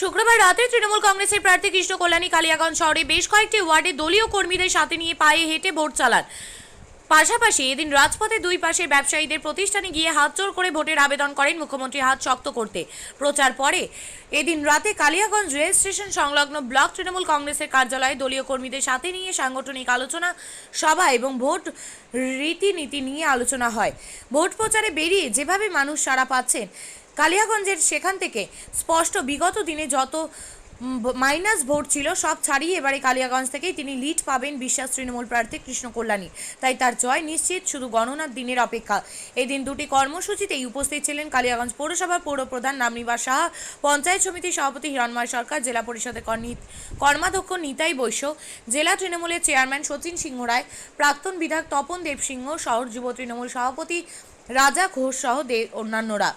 শুক্রবার রাতে তৃণমূল কংগ্রেসের প্রার্থী কৃষ্ণ কল্যাণী কালিয়াগঞ্জ শহরে বেশ কয়েকটি ওয়ার্ডে দলীয় কর্মীদের সাথে নিয়ে পায়ে হেঁটে ভোট চালান। পাশাপাশি এদিন রাজপথে দুই পাশের ব্যবসায়ীদের প্রতিষ্ঠানে গিয়ে হাত জোর করে ভোটের আবেদন করেন মুখ্যমন্ত্রী। হাত শক্ত করতে প্রচার পরে এদিন রাতে কালিয়াগঞ্জ রেল স্টেশন সংলগ্ন ব্লক তৃণমূল কংগ্রেসের কার্যালয়ে দলীয় কর্মীদের সাথে নিয়ে সাংগঠনিক আলোচনা, সভা এবং ভোট রীতিনীতি নিয়ে আলোচনা হয়। ভোট প্রচারে বেরিয়ে যেভাবে মানুষ সাড়া পাচ্ছেন, কালিয়াগঞ্জের সেখান থেকে স্পষ্ট বিগত দিনে যত মাইনাস ভোট ছিল, সব ছাড়িয়ে এবারে কালিয়াগঞ্জ থেকেই তিনি লিড পাবেন বিশ্বাস তৃণমূল প্রার্থী কৃষ্ণ কল্যাণী। তাই তার জয় নিশ্চিত, শুধু গণনার দিনের অপেক্ষা। এদিন দুটি কর্মসূচিতেই উপস্থিত ছিলেন কালিয়াগঞ্জ পৌরসভার পৌরপ্রধান নামনিবাস সাহা, পঞ্চায়েত সমিতির সভাপতি হিরণময় সরকার, জেলা পরিষদের কর্মাধ্যক্ষ নিতাই বৈশ্য, জেলা তৃণমূলের চেয়ারম্যান সচিন সিংহ রায়, প্রাক্তন বিধায়ক তপন দেব সিংহ, শহর যুব তৃণমূল সভাপতি রাজা ঘোষ সহ অন্যান্যরা।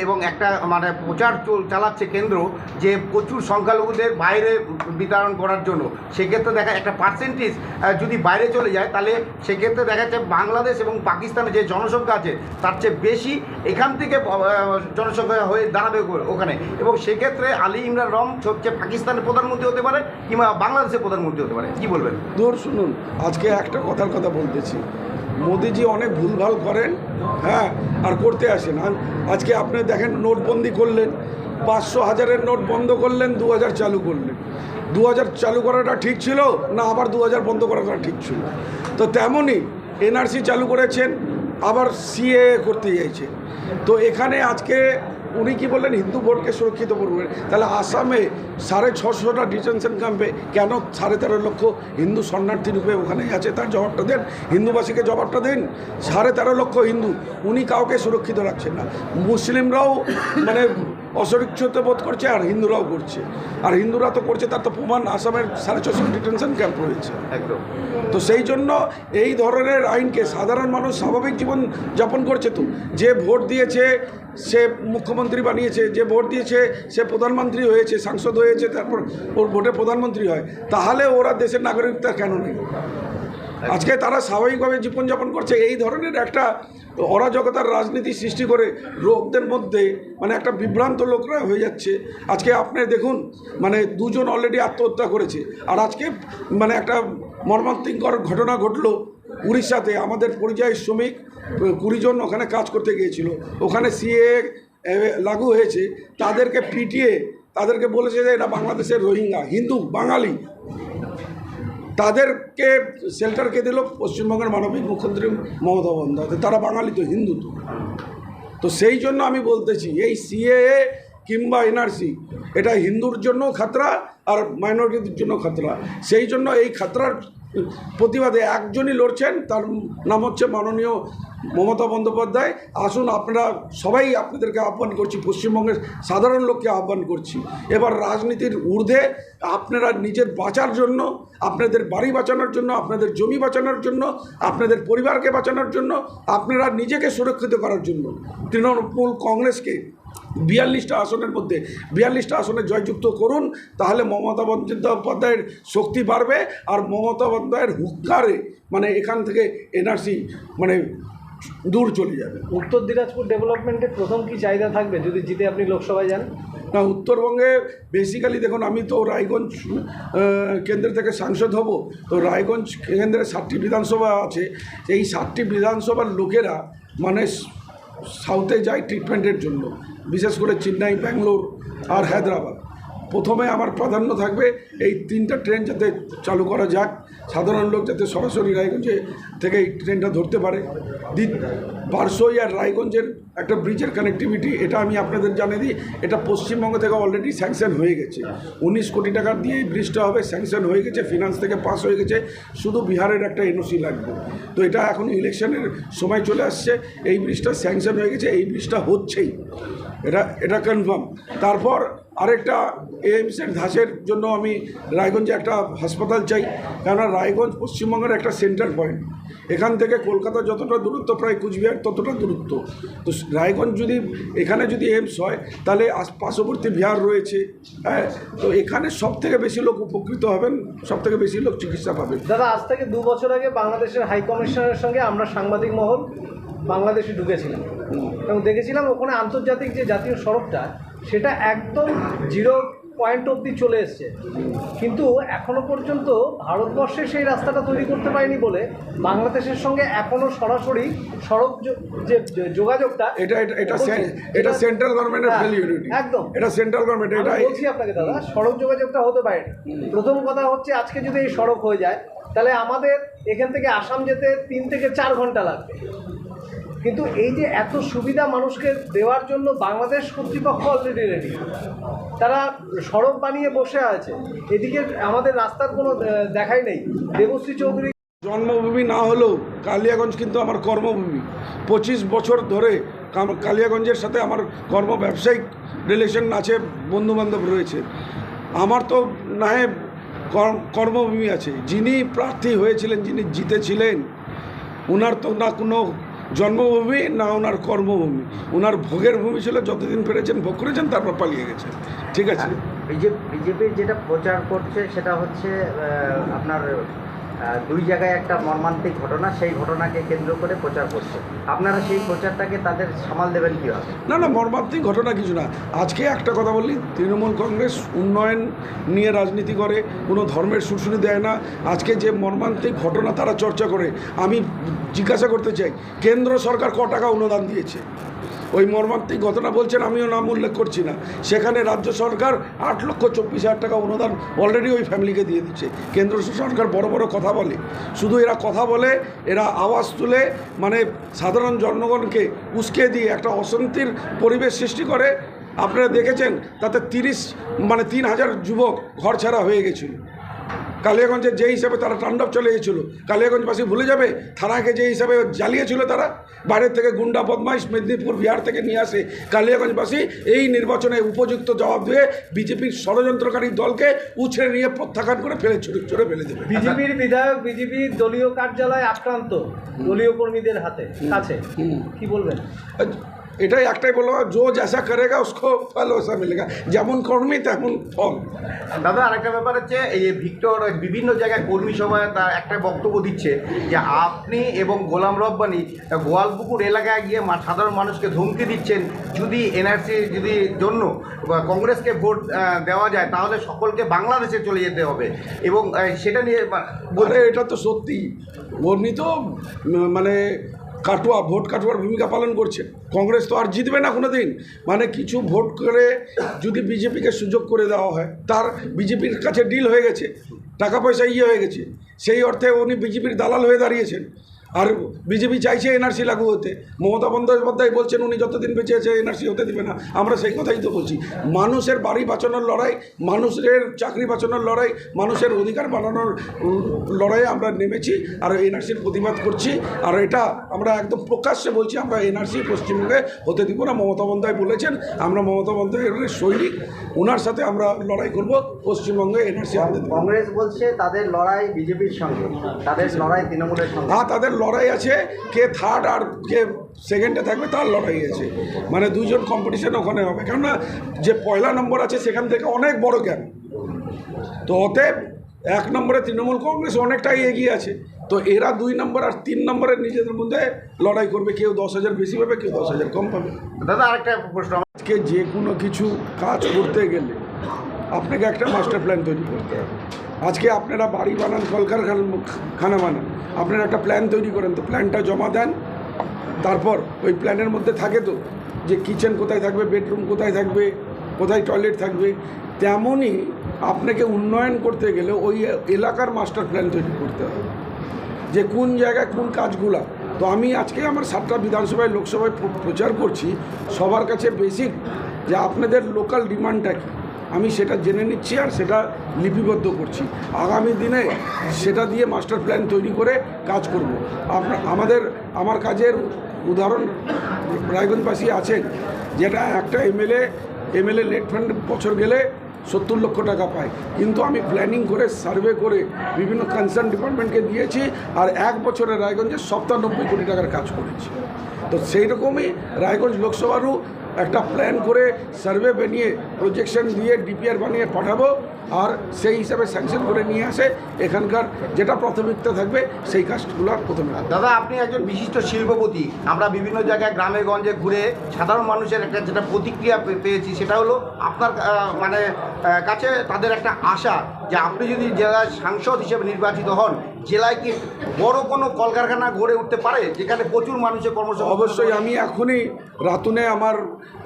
এবং একটা মানে প্রচার চল- চালাচ্ছে কেন্দ্র যে প্রচুর সংখ্যালঘুদের বাইরে বিতরণ করার জন্য। সেক্ষেত্রে দেখা, একটা পার্সেন্টেজ যদি বাইরে চলে যায়, তাহলে সেক্ষেত্রে দেখা যাচ্ছে বাংলাদেশ এবং পাকিস্তানের যে জনসংখ্যা আছে, তার চেয়ে বেশি এখান থেকে জনসংখ্যা হয়ে দাঁড়াবে ওখানে- এবং সেক্ষেত্রে আলী ইমরান রম হচ্ছে পাকিস্তানের প্রধানমন্ত্রী হতে পারে কিংবা বাংলাদেশের প্রধানমন্ত্রী হতে পারে। কি বলবেন? দূর শুনুন, আজকে একটা কথার কথা বলতেছি। মোদিজি অনেক ভুলভাল করেন হ্যাঁ আর করতে আসেন। আজকে আপনি দেখেন নোটবন্দি করলেন, পাঁচশো হাজারের নোট বন্ধ করলেন দু হাজার চালু করলেন। দু হাজার চালু করাটা ঠিক ছিল না আবার দু হাজার বন্ধ করাটা ঠিক ছিল? তো তেমনই এনআরসি চালু করেছেন, আবার সিএ করতে চাইছে। তো এখানে আজকে উনি কি বললেন, হিন্দু ভোটকে সুরক্ষিত করবেন তাহলে আসামে সাড়ে ছশোটা ডিটেনশন ক্যাম্পে কেন সাড়ে তেরো লক্ষ হিন্দু শরণার্থী রূপে ওখানেই আছে? তার জবাবটা দেন, হিন্দুবাসীকে জবাবটা দেন। সাড়ে তেরো লক্ষ হিন্দু, উনি কাউকে সুরক্ষিত রাখছেন না। মুসলিমরাও মানে অসুরক্ষিত বোধ করছে আর হিন্দুরাও করছে। আর হিন্দুরা তো করছে তার তো প্রমাণ আসামের সাড়ে ছশো ডিটেনশন ক্যাম্প রয়েছে। একদম। তো সেই জন্য এই ধরনের আইনকে সাধারণ মানুষ স্বাভাবিক জীবন যাপন করছে তো। যে ভোট দিয়েছে সে মুখ্যমন্ত্রী বানিয়েছে যে ভোট দিয়েছে সে প্রধানমন্ত্রী হয়েছে সাংসদ হয়েছে তারপর ওর ভোটে প্রধানমন্ত্রী হয় তাহলে ওরা দেশের নাগরিকতা কেন নেই? আজকে তারা স্বাভাবিকভাবে জীবনযাপন করছে। এই ধরনের একটা অরাজকতার রাজনীতি সৃষ্টি করে লোকদের মধ্যে মানে একটা বিভ্রান্ত লোকরা হয়ে যাচ্ছে। আজকে আপনি দেখুন মানে দুজন অলরেডি আত্মহত্যা করেছে। আর আজকে মানে একটা মর্মান্তিকর ঘটনা ঘটলো উড়িষ্যাতে। আমাদের পরিযায়ী শ্রমিক কুড়িজন ওখানে কাজ করতে গিয়েছিল। ওখানে সিএ লাগু হয়েছে। তাদেরকে পিটিয়ে তাদেরকে বলেছে যে, এটা বাংলাদেশের রোহিঙ্গা, হিন্দু, বাঙালি। তাদেরকে শেল্টারকে দিল পশ্চিমবঙ্গের মানবিক মুখ্যমন্ত্রী মমতা বন্দ্যোপাধ্যায়। তারা বাঙালি তো, হিন্দু তো। তো সেই জন্য আমি বলতেছি, এই সিএএ কিংবা এনআরসি এটা হিন্দুর জন্য খাতরা আর মাইনরিটির জন্য খাতরা। সেই জন্য এই খাতরার প্রতিবাদে একজনই লড়ছেন, তার নাম হচ্ছে মাননীয় মমতা বন্দ্যোপাধ্যায়। আসুন, আপনারা সবাই আপনাদেরকে আহ্বান করছি, পশ্চিমবঙ্গের সাধারণ লোককে আহ্বান করছি। এবার রাজনীতির ঊর্ধ্বে আপনারা নিজের বাঁচার জন্য, আপনাদের বাড়ি বাঁচানোর জন্য, আপনাদের জমি বাঁচানোর জন্য, আপনাদের পরিবারকে বাঁচানোর জন্য, আপনারা নিজেকে সুরক্ষিত করার জন্য তৃণমূল কংগ্রেসকে বিয়াল্লিশটা আসনের মধ্যে বিয়াল্লিশটা আসনে জয়যুক্ত করুন তাহলে মমতা বন্দ্যোপাধ্যায়ের শক্তি বাড়বে আর মমতা বন্দ্যোপাধ্যায়ের হুক্কারে মানে এখান থেকে এনআরসি মানে দূর চলে যাবে। উত্তর দিনাজপুর ডেভেলপমেন্টের প্রথম কি চাহিদা থাকবে যদি জিতে আপনি লোকসভায় যান? না উত্তরবঙ্গে বেসিক্যালি দেখুন আমি তো রায়গঞ্জ কেন্দ্র থেকে সাংসদ হব তো রায়গঞ্জ কেন্দ্রে সাতটি বিধানসভা আছে এই সাতটি বিধানসভার লোকেরা মানে সাউথে যায় ট্রিটমেন্টের জন্য। বিশেষ করে চেন্নাই, ব্যাঙ্গালোর আর হায়দ্রাবাদ। প্রথমে আমার প্রাধান্য থাকবে এই তিনটা ট্রেন যাতে চালু করা যাক, সাধারণ লোক যাতে সরাসরি রায়গঞ্জে থেকে এই ট্রেনটা ধরতে পারে। বারসই আর রায়গঞ্জের একটা ব্রিজের কানেক্টিভিটি এটা আমি আপনাদের জানিয়ে দিই, এটা পশ্চিমবঙ্গ থেকে অলরেডি স্যাংশন হয়ে গেছে। উনিশ কোটি টাকা দিয়ে ব্রিজটা হবে স্যাংশন হয়ে গেছে ফিনান্স থেকে পাস হয়ে গেছে, শুধু বিহারের একটা এনওসি লাগবে। তো এটা এখন ইলেকশনের সময় চলে আসছে, এই ব্রিজটা স্যাংশন হয়ে গেছে, এই ব্রিজটা হচ্ছেই। এটা এটা কনফার্ম তারপর আরেকটা এএমসের ধাসের জন্য আমি রায়গঞ্জে একটা হাসপাতাল চাই, কেননা রায়গঞ্জ পশ্চিমবঙ্গের একটা সেন্টার পয়েন্ট এখান থেকে কলকাতা যতটা দূরত্ব, প্রায় কুচবিহার ততটা দূরত্ব। তো রায়গঞ্জ যদি, এখানে যদি এমস হয়, তাহলে পার্শ্ববর্তী বিহার রয়েছে হ্যাঁ? তো এখানে সব থেকে বেশি লোক উপকৃত হবেন সব থেকে বেশি লোক চিকিৎসা পাবেন। দাদা, আজ থেকে দু বছর আগে বাংলাদেশের হাই কমিশনারের সঙ্গে আমরা সাংবাদিক মহল বাংলাদেশে ঢুকেছিলাম। এবং দেখেছিলাম ওখানে আন্তর্জাতিক যে জাতীয় সড়কটা সেটা একদম জিরো পয়েন্ট অবধি চলে এসছে। কিন্তু এখনও পর্যন্ত ভারতবর্ষে সেই রাস্তাটা তৈরি করতে পারেনি বলে বাংলাদেশের সঙ্গে এখনও সরাসরি সড়ক যে যোগাযোগটা এটা এটা এটা এটা সেন্ট্রাল গভর্নমেন্টের ফেলিউর একদম। এটা সেন্ট্রাল গভর্নমেন্ট এটা বলছি আপনাকে দাদা সড়ক যোগাযোগটা হতে পারে প্রথম কথা হচ্ছে আজকে যদি এই সড়ক হয়ে যায় তাহলে আমাদের এখান থেকে আসাম যেতে তিন থেকে চার ঘণ্টা লাগবে। কিন্তু এই যে এত সুবিধা মানুষকে দেওয়ার জন্য বাংলাদেশ কর্তৃপক্ষ অলরেডি রেডি তারা সড়ক বানিয়ে বসে আছে। এদিকে আমাদের রাস্তার কোনো দেখাই নেই। দেবশ্রী চৌধুরী জন্মভূমি না হলেও কালিয়াগঞ্জ কিন্তু আমার কর্মভূমি। পঁচিশ বছর ধরে কালিয়াগঞ্জের সাথে আমার কর্ম ব্যবসায়িক রিলেশন আছে, বন্ধুবান্ধব রয়েছে। আমার তো না কর্ম- কর্মভূমি আছে। যিনি প্রার্থী হয়েছিলেন, যিনি জিতেছিলেন ওনার তো না কোনো জন্মভূমি না ওনার কর্মভূমি। ওনার ভোগের ভূমি ছিল যতদিন ফেরেছেন ভোগ করেছেন, তারপর পালিয়ে গেছেন ঠিক আছে? বিজেপি বিজেপি যেটা প্রচার করছে, সেটা হচ্ছে আপনার দুই জায়গায় একটা মর্মান্তিক ঘটনা, সেই ঘটনাকে কেন্দ্র করে প্রচার করছে। আপনারা সেই প্রচারটাকে তাদের সামাল দেবেন কীভাবে? না না, মর্মান্তিক ঘটনা কিছু না। আজকে একটা কথা বললি, তৃণমূল কংগ্রেস উন্নয়ন নিয়ে রাজনীতি করে, কোনো ধর্মের শুশুনি দেয় না। আজকে যে মর্মান্তিক ঘটনা তারা চর্চা করে, আমি জিজ্ঞাসা করতে চাই, কেন্দ্র সরকার ক টাকা অনুদান দিয়েছে? ওই মর্মান্তিক ঘটনা বলছেন, আমিও নাম উল্লেখ করছি না। সেখানে রাজ্য সরকার আট লক্ষ চব্বিশ হাজার টাকা অনুদান অলরেডি ওই ফ্যামিলিকে দিয়ে দিচ্ছে। কেন্দ্র সরকার বড় বড় কথা বলে। শুধু এরা কথা বলে, এরা আওয়াজ তুলে মানে সাধারণ জনগণকে উস্কে দিয়ে একটা অশান্তির পরিবেশ সৃষ্টি করে। আপনারা দেখেছেন, তাতে তিরিশ মানে তিন হাজার যুবক ঘর ছাড়া হয়ে গেছিল। কালিয়াগঞ্জের যে হিসাবে তারা তাণ্ডব চলে গেছিল কালিয়াগঞ্জবাসী ভুলে যাবে? থানাকে যে হিসাবে জ্বালিয়েছিল তারা বাইরের থেকে গুন্ডা বদমাইশ মেদিনীপুর বিহার থেকে নিয়ে আসে কালিয়াগঞ্জবাসী। এই নির্বাচনে উপযুক্ত জবাব দিয়ে বিজেপির ষড়যন্ত্রকারী দলকে উছড়ে নিয়ে প্রত্যাখ্যান করে ফেলে ছুটে ছুড়ে ফেলে দেবে। বিজেপির বিধায়ক বিজেপির দলীয় কার্যালয় আক্রান্ত দলীয় কর্মীদের হাতে কাছে। কি বলবেন? এটাই একটাই বলব জো জেসা করেগা উসকো ফল ওসা মিলেগা যেমন কর্মী তেমন ফল। দাদা আরেকটা ব্যাপার হচ্ছে এই যে ভিক্টর বিভিন্ন জায়গায় কর্মী সভায় তার একটা বক্তব্য দিচ্ছে যে আপনি এবং গোলাম রব্বানি গোয়ালপুকুর এলাকায় গিয়ে সাধারণ মানুষকে ধমকি দিচ্ছেন। যদি এনআরসি যদি জন্য কংগ্রেসকে ভোট দেওয়া যায় তাহলে সকলকে বাংলাদেশে চলে যেতে হবে। এবং সেটা নিয়ে বলে এটা তো সত্যি। উনি তো উম, মানে কাটুয়া, ভোট কাটোয়ার ভূমিকা পালন করছে। কংগ্রেস তো আর জিতবে না কোনো দিন মানে কিছু ভোট করে যদি বিজেপিকে সুযোগ করে দেওয়া হয়, তার বিজেপির কাছে ডিল হয়ে গেছে, টাকা পয়সা ইয়ে হয়ে গেছে। সেই অর্থে উনি বিজেপির দালাল হয়ে দাঁড়িয়েছেন। আর বিজেপি চাইছে এনআরসি লাগু হতে। মমতা বন্দ্যোপাধ্যায় বলছেন উনি যতদিন বেঁচে আছে এনআরসি হতে দিবে না। আমরা সেই কথাই তো বলছি। মানুষের বাড়ি বাঁচানোর লড়াই মানুষের চাকরি বাঁচানোর লড়াই মানুষের অধিকার বানানোর লড়াইয়ে আমরা নেমেছি আর এনআরসির প্রতিবাদ করছি। আর এটা আমরা একদম প্রকাশ্যে বলছি আমরা এনআরসি পশ্চিমবঙ্গে হতে দিব না। মমতা বন্দ্যোপাধ্যায় বলেছেন আমরা মমতা বন্দ্যোপাধ্যায়ের সৈনিক। ওনার সাথে আমরা লড়াই করব পশ্চিমবঙ্গে এনআরসি আনতে কংগ্রেস বলছে তাদের লড়াই বিজেপির সঙ্গে। তাদের লড়াই তৃণমূলের সঙ্গে। হ্যাঁ তাদের লড়াই আছে কে থার্ড আর কে সেকেন্ডে থাকবে তার লড়াই আছে। মানে দুজন কম্পিটিশন ওখানে হবে। কেননা যে পয়লা নম্বর আছে সেখান থেকে অনেক বড় গ্যাপ তো অতএব এক নম্বরে তৃণমূল কংগ্রেস অনেকটাই এগিয়ে আছে। তো এরা দুই নম্বর আর তিন নম্বরের নিজেদের মধ্যে লড়াই করবে। কেউ দশ হাজার বেশি পাবে কেউ দশ হাজার কম পাবে। দাদা আরেকটা প্রশ্ন। আজকে যে কোনো কিছু কাজ করতে গেলে আপনাকে একটা মাস্টার প্ল্যান তৈরি করতে হবে। আজকে আপনারা বাড়ি বানান, কলকারখানা, খানা বানান। আপনারা একটা প্ল্যান তৈরি করেন তো প্ল্যানটা জমা দেন। তারপর ওই প্ল্যানের মধ্যে থাকে তো, যে কিচেন কোথায় থাকবে বেডরুম কোথায় থাকবে, কোথায় টয়লেট থাকবে, তেমনই আপনাকে উন্নয়ন করতে গেলে ওই এলাকার মাস্টার প্ল্যান তৈরি করতে হবে। যে কোন জায়গায় কোন কাজগুলা। তো আমি আজকে আমার সাতটা বিধানসভায়, লোকসভায় প্রচার করছি, সবার কাছে বেসিক যে আপনাদের লোকাল ডিমান্ডটা কী? আমি সেটা জেনে নিচ্ছি আর সেটা লিপিবদ্ধ করছি। আগামী দিনে সেটা দিয়ে মাস্টার প্ল্যান তৈরি করে কাজ করব। আপনার, আমাদের, আমার কাজের উদাহরণ রায়গঞ্জবাসী আছেন, যেটা একটা এমএলএ এমএলএ লেট ফান্ড বছর গেলে সত্তর লক্ষ টাকা পায়। কিন্তু আমি প্ল্যানিং করে সার্ভে করে বিভিন্ন কনসার্ন ডিপার্টমেন্টকে দিয়েছি আর এক বছরে রায়গঞ্জে সপ্তানব্বই কোটি টাকার কাজ করেছি। তো সেই রকমই রায়গঞ্জ লোকসভারও একটা প্ল্যান করে সার্ভে বানিয়ে প্রজেকশন দিয়ে ডিপিআর বানিয়ে পাঠাবো আর সেই হিসাবে স্যাংশন করে নিয়ে আসে। এখানকার যেটা প্রাথমিকতা থাকবে সেই কাজগুলো প্রথমে দাদা আপনি একজন বিশিষ্ট শিল্পপতি। আমরা বিভিন্ন জায়গায় গ্রামে গঞ্জে ঘুরে সাধারণ মানুষের একটা যেটা প্রতিক্রিয়া পেয়েছি সেটা হলো আপনার মানে কাছে তাদের একটা আশা যে আপনি যদি জেলার সাংসদ হিসেবে নির্বাচিত হন জেলায় কি বড় কোনো কলকারখানা গড়ে উঠতে পারে? যেখানে প্রচুর মানুষের কর্মসংস্থান অবশ্যই আমি এখনই রাতুনে আমার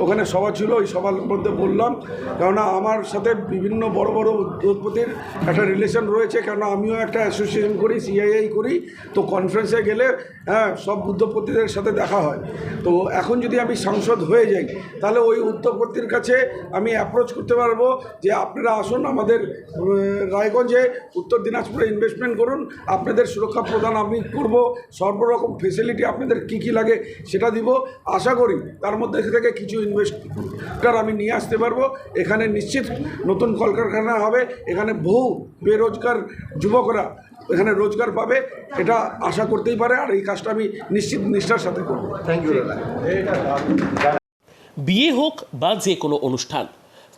ওখানে সভা ছিল, ওই সভার মধ্যে বললাম, কেননা আমার সাথে বিভিন্ন বড় বড় উদ্যোগপতির একটা রিলেশন রয়েছে, কেননা আমিও একটা অ্যাসোসিয়েশন করি সিআইআই করি, তো কনফারেন্সে গেলে হ্যাঁ সব উদ্যোগপতিদের সাথে দেখা হয়। তো এখন যদি আমি সাংসদ হয়ে যাই, তাহলে ওই উদ্যোগপতির কাছে আমি অ্যাপ্রোচ করতে পারব যে আপনারা আসুন আমাদের রায়গঞ্জে, উত্তর দিনাজপুরে ইনভেস্টমেন্ট করুন, আপনাদের সুরক্ষা প্রদান আমি করব, সর্বরকম ফেসিলিটি আপনাদের কী কী লাগে সেটা দিব, আশা করি তার মধ্যে থেকে কিছু ইনভেস্টার আমি নিয়ে আসতে পারব। এখানে নিশ্চিত নতুন কলকারখানা হবে। এখানে বহু বেরোজগার যুবকরা এখানে রোজগার পাবে। এটা আশা করতেই পারে আর এই কাজটা আমি নিশ্চিত নিষ্ঠার সাথে করব। থ্যাংক ইউ বিয়ে হোক বা যে কোনো অনুষ্ঠান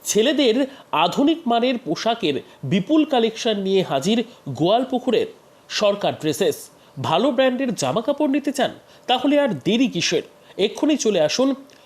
ছেলেদের আধুনিক মানের পোশাকের বিপুল কালেকশন নিয়ে হাজির গোয়ালপুকুরের সরকার ড্রেসেস ভালো ব্র্যান্ডের জামা কাপড় নিতে চান তাহলে আর দেরি কিসের? এক্ষুনি চলে আসুন